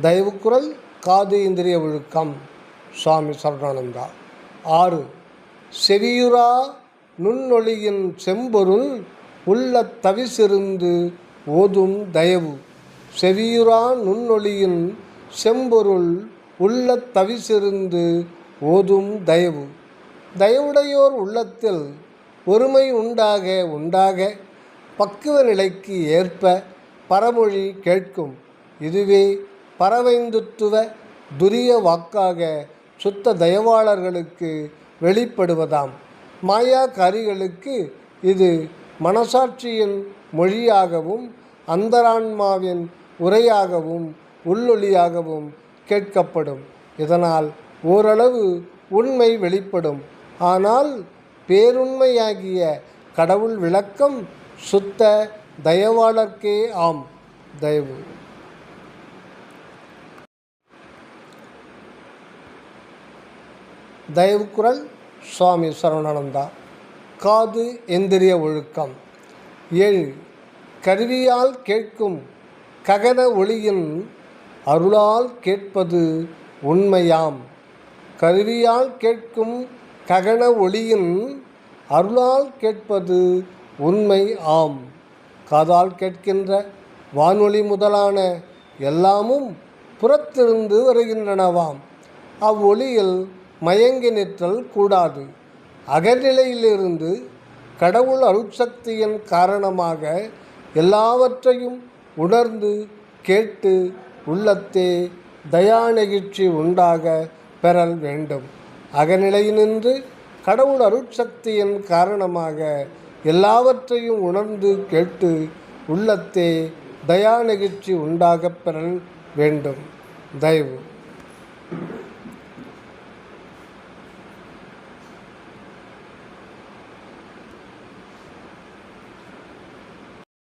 தயவுக்குரல் காது இந்திரிய ஒழுக்கம் சுவாமி சரணானந்தா. ஆறு செவியுறா நுண்ணொளியின் செம்பொருள் உள்ள தவிசிருந்து ஓதும் தயவு. செவியுறா நுண்ணொளியின் செம்பொருள் உள்ள தவிசிருந்து ஓதும் தயவு. தயவுடையோர் உள்ளத்தில் ஒருமை உண்டாக உண்டாக பக்குவ நிலைக்கு ஏற்ப பரமொழி கேட்கும். இதுவே பரவைந்துத்துவ துரிய வாக்காக சுத்த தயவாளர்களுக்கு வெளிப்படுவதாம். மாயாக்காரிகளுக்கு இது மனசாட்சியின் மொழியாகவும் அந்தரான்மாவின் உரையாகவும் உள்ளொளியாகவும் கேட்கப்படும். இதனால் ஓரளவு உண்மை வெளிப்படும். ஆனால் பேருண்மையாகிய கடவுள் விளக்கம் சுத்த தயவாளர்க்கே ஆம். தயவு. தயவுக்குரல் சுவாமி சரவணானந்தா காது எந்திரிய ஒழுக்கம். ஏழு கருவியால் கேட்கும் ககன ஒளியின் அருளால் கேட்பது உண்மையாம். கருவியால் கேட்கும் ககன ஒளியின் அருளால் கேட்பது உண்மை ஆம். காதால் கேட்கின்ற வானொலி முதலான எல்லாமும் புறத்திருந்து வருகின்றனவாம். அவ்வொளியில் மயங்கி நிற்றல் கூடாது. அகநிலையிலிருந்து கடவுள் அருட்சக்தியின் காரணமாக எல்லாவற்றையும் உணர்ந்து கேட்டு உள்ளத்தே தயாநெகிழ்ச்சி உண்டாக பெறல் வேண்டும். அகநிலையினின்று கடவுள் அருட்சக்தியின் காரணமாக எல்லாவற்றையும் உணர்ந்து கேட்டு உள்ளத்தே தயாநெகிழ்ச்சி உண்டாகப் பெறல் வேண்டும். தயவு.